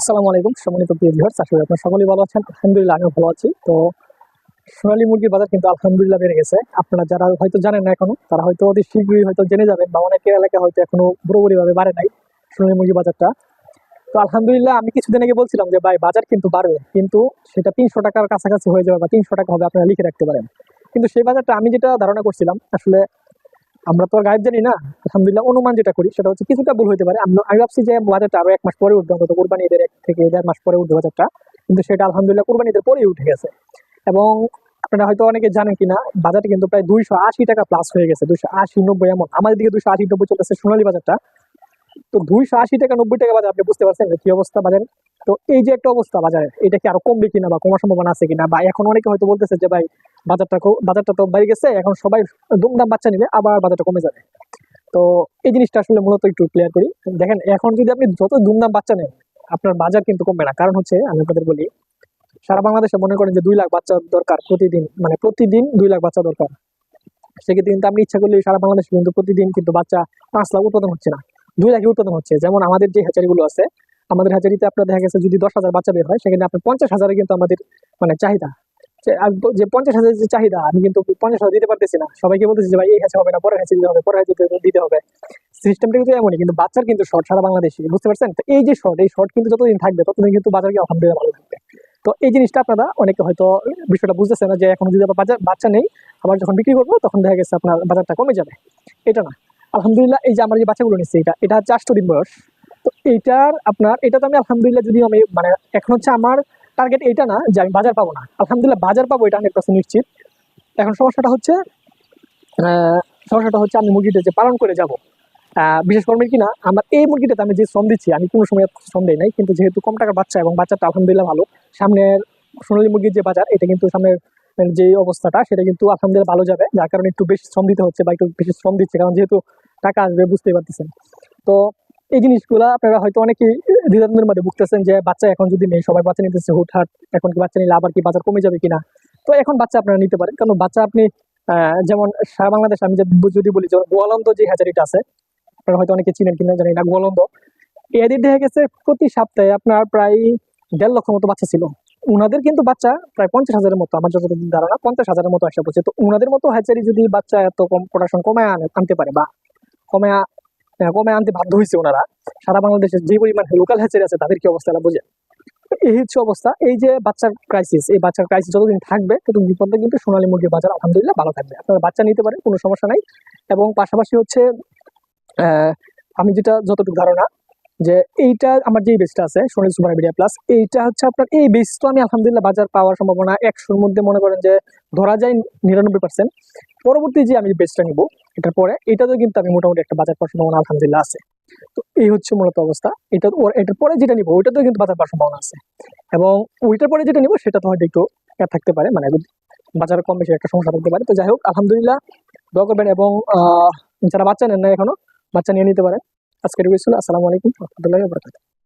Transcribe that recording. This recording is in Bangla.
আসসালামু আলাইকুম, সম্মানিত প্রিয় ভিউয়ার্স আশা করি আপনারা সকলেই ভালো আছেন। আলহামদুলিল্লাহ, আমিও ভালো আছি। তো সোনালী মুরগির বাজার কিন্তু আলহামদুলিল্লাহ বেড়ে গেছে। আপনারা যারা হয়তো জানেন না এখনও, তারা হয়তো অতি শীঘ্রই হয়তো জেনে যাবেন বা অনেকের এলাকায় হয়তো এখনও পুরোপুরি ভাবে বাড়ে নাই সোনালী মুরগির বাজারটা। তো আলহামদুলিল্লাহ, আমি কিছুদিন আগে বলছিলাম যে, ভাই, বাজার কিন্তু বাড়বে, কিন্তু সেটা তিনশো টাকার কাছাকাছি হয়ে যাবে বা তিনশো টাকা হবে, আপনারা লিখে রাখতে পারেন। কিন্তু সেই বাজারটা আমি যেটা ধারণা করছিলাম, আসলে আমরা তো আর গাইড জানি না। আলহামদুলিল্লাহ অনুমান যেটা করি, সেটা হচ্ছে কিছুটা ভুল হতে পারে। আমরা আমি ভাবছি যে বাজারটা আরও এক মাস পরে উঠবে, অন্তত কোরবানি ঈদের এক থেকে দেড় মাস পরে উঠবে বাজারটা কিন্তু সেটা আলহামদুলিল্লাহ কোরবানি ঈদের পরেই উঠে গেছে। এবং আপনারা হয়তো অনেকে জানেন কিনা, বাজারটা কিন্তু প্রায় দুইশো আশি টাকা প্লাস হয়ে গেছে। দুইশো আশি নব্বই এমন। আমাদের দিকে দুইশো আশি নব্বই চলতেছে সোনালী বাজারটা। তো দুইশো আশি টাকা নব্বই টাকা বাজার, আপনি বুঝতে পারছেন কি অবস্থা বাজারে? তো এই যে একটা অবস্থা বাজারে, এটা কি আরও কমবে কিনা বা কমার সম্ভাবনা আছে কিনা? বা এখন অনেকে হয়তো বলতেছে যে ভাই, বাজারটা বাজারটা তো বেড়ে গেছে, এখন সবাই দুমদাম বাচ্চা নিবে আবার বাজারটা কমে যাবে। তো এই জিনিসটা আসলে মূলত একটু ক্লিয়ার করি। দেখেন, এখন যদি আপনি যত দুমদাম বাচ্চা নেন, আপনার বাজার কিন্তু কমবে না। কারণ হচ্ছে, আমি আপনাদের বলি, সারা বাংলাদেশে মনে করেন যে দুই লাখ বাচ্চা দরকার প্রতিদিন মানে প্রতিদিন দুই লাখ বাচ্চা দরকার। সেক্ষেত্রে কিন্তু আপনি ইচ্ছা করলে সারা বাংলাদেশে কিন্তু প্রতিদিন কিন্তু বাচ্চা পাঁচ লাখ উৎপাদন হচ্ছে না। দুই লাখে উৎপাদন হচ্ছে। যেমন আমাদের যে হ্যাচারিগুলো আছে, আমাদের হ্যাচারিতে আপনার দেখা গেছে যদি দশ হাজার বাচ্চা বের হয়, সেখানে আপনার পঞ্চাশ হাজারে কিন্তু আমাদের মানে চাহিদা। যে পঞ্চাশ হাজার যে চাহিদা, আমি কিন্তু পঞ্চাশ হাজার দিতে পারতেছি না। সবাইকে বলতেছি যে, ভাই, এই হ্যাচে হবে না, পরের হ্যাচে দিতে হবে, পরের হ্যাচে দিতে হবে সিস্টেমটা কিন্তু এমনই, কিন্তু বাচ্চার কিন্তু শর্ট সারা বাংলাদেশে, বুঝতে পারছেন? তো এই যে শর্ট এই শর্ট কিন্তু যতদিন থাকবে, ততদিন কিন্তু বাজার কি আলহামদুলিল্লাহ ভালো থাকবে। তো এই জিনিসটা আপনারা অনেকে হয়তো বিষয়টা বুঝতেছে না যে, এখন যদি আবার বাচ্চা নেই, আবার যখন বিক্রি করব, তখন দেখা গেছে আপনার বাজারটা কমে যাবে। এটা না। আলহামদুলিল্লাহ, এই যে আমার যে বাচ্চাগুলো নিচ্ছে এটা এটা হচ্ছে আষ্ট দিন বয়স। তো এইটার আপনার, এটা তো আমি আলহামদুলিল্লাহ যদি আমি মানে এখন হচ্ছে আমার টার্গেট এটা না যে আমি বাজার পাবো না। আলহামদুলিল্লাহ বাজার পাবো এটা হান্ড্রেড পার্সেন্ট নিশ্চিত। এখন সমস্যাটা হচ্ছে সমস্যাটা হচ্ছে আমি মুরগিটা যে পালন করে যাব। বিশেষ করে কি না, আমার এই মুরগিটাতে আমি যে শ্রম দিচ্ছি, আমি কোনো সময় শ্রম দেই নাই, কিন্তু যেহেতু কম টাকার বাচ্চা এবং বাচ্চাটা আলহামদুলিল্লাহ ভালো, সামনের সোনালী মুরগির যে বাজার, এটা কিন্তু সামনের যে অবস্থাটা, সেটা কিন্তু আলহামদুলিল্লাহ ভালো যাবে। যার কারণে একটু বেশি শ্রম দিতে হচ্ছে বা একটু বেশি শ্রম দিচ্ছে, কারণ যেহেতু টাকা আসবে, বুঝতেই পারতেছেন। তো এই জিনিসগুলো আপনারা হয়তো অনেকেই দ্বিধাদ্বন্দ্বের মধ্যে ভুগতেছেন যে, বাচ্চা এখন যদি নেই, সবাই বাচ্চা নিতেছে, হুটহাট এখন কি বাচ্চা নিলে আবার কি বাজার কমে যাবে কিনা? তো এখন বাচ্চা আপনারা নিতে পারেন। কারণ বাচ্চা আপনি যেমন সারা বাংলাদেশ আমি যদি বলি, যেমন গোয়ালন্দ যে হ্যাচারিটা আছে, আপনারা হয়তো অনেকে চিনেন কিনা, জানি না, গোয়ালন্দ। এদের দেখা গেছে প্রতি সপ্তাহে আপনার প্রায় দেড় লক্ষ মতো বাচ্চা ছিল। উনাদের কিন্তু বাচ্চা প্রায় পঞ্চাশ হাজারের মতো, আমার যতটুকু ধারণা পঞ্চাশ হাজারের মতো আসা পড়ছে। তো ওনাদের মতো হ্যাচারি যদি বাচ্চা এত কম প্রোডাকশন কমায় আনে- আনতে পারে বা কমে কমে আনতে বাধ্য হয়েছে ওনারা সারা বাংলাদেশের যে পরিমাণ লোকাল হ্যাচারি আছে, তাদের কি অবস্থা বোঝে? এই হচ্ছে অবস্থা। এই যে বাচ্চার ক্রাইসিস এই বাচ্চার ক্রাইসিস যতদিন থাকবে, ততদিন পর্যন্ত কিন্তু সোনালী মুরগির বাজার আলহামদুলিল্লাহ ভালো থাকবে। আপনারা বাচ্চা নিতে পারেন, কোনো সমস্যা নাই। এবং পাশাপাশি হচ্ছে আমি যেটা যতটুকু ধারণা যে এইটা আমার যে বেসটা আছে সোনালী সুপার মিডিয়া প্লাস এইটা হচ্ছে আপনার, এই বেস তো আমি আলহামদুলিল্লাহ বাজার পাওয়ার সম্ভাবনা একশোর মধ্যে মনে করেন যে ধরা যায় নিরানব্বই পার্সেন্ট পরবর্তী যে আমি বেসটা নিব, এটার পরে এটাতেও কিন্তু আমি মোটামুটি একটা বাজার পাওয়ার সম্ভাবনা আলহামদুলিল্লাহ আছে। তো এই হচ্ছে মূলত অবস্থা। এটা এটার পরে যেটা নিব, ওইটাতেও কিন্তু বাজার পাওয়ার সম্ভাবনা আছে। এবং ওইটার পরে যেটা নিব সেটা তো হয়তো একটু থাকতে পারে মানে বাজারে কম বেশি একটা সমস্যা থাকতে পারে। তো যাই হোক, আলহামদুলিল্লাহ, দোয়া করবেন এবং যারা বাচ্চা নেন না এখনও, বাচ্চা নিয়ে নিতে পারেন। আজকের ছিল আসসালামু আলাইকুম রহমতুল্লাহ